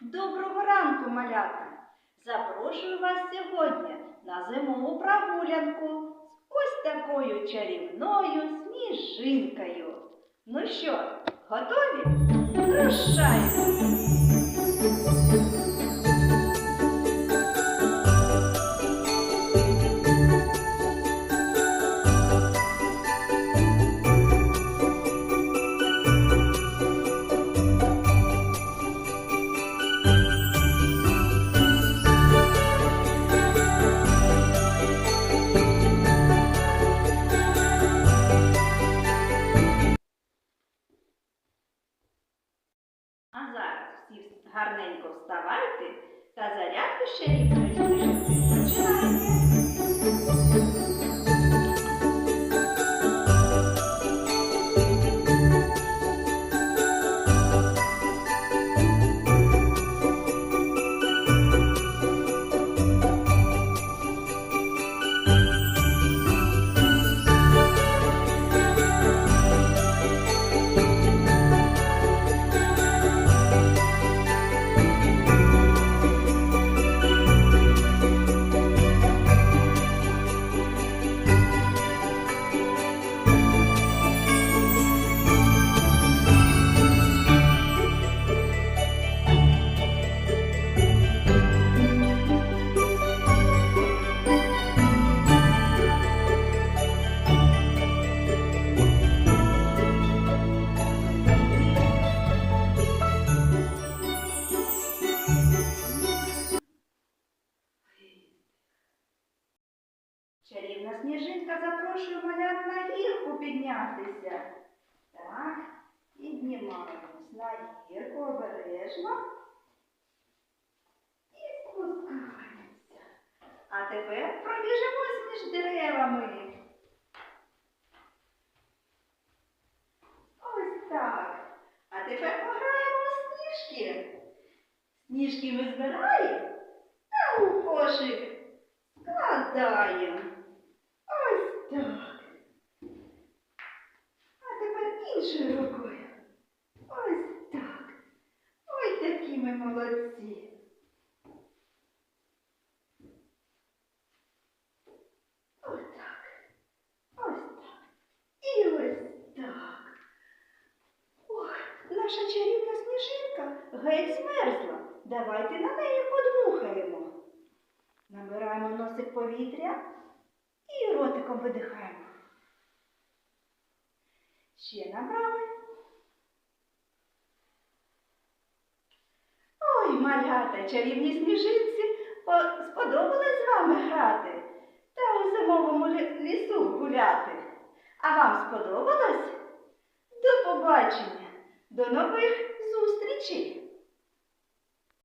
Доброго ранку, малята! Запрошую вас сьогодні на зимову прогулянку з ось такою чарівною сніжинкою. Ну що, готові? Рушаємо! Зарядку ще Чарівна сніжинка запрошує малят на гірку піднятися. Так, піднімаємось на гірку обережно. І спускаємося. А тепер пробіжимось між деревами. Ось так. А тепер пограємо у сніжки. Сніжки ми збираємо та у кошик складаємо. Так. А тепер іншою рукою. Ось так. Ой, такі ми молодці. Ось. Ось так. І ось так. Ох, наша чарівна сніжинка геть змерзла. Давайте на неї подмухаємо. Набираємо носик повітря ротиком видихаємо. Ще набрали. Ой, малята, чарівні сніжинці, сподобалось з вами грати та у зимовому лісу гуляти. А вам сподобалось? До побачення, до нових зустрічей!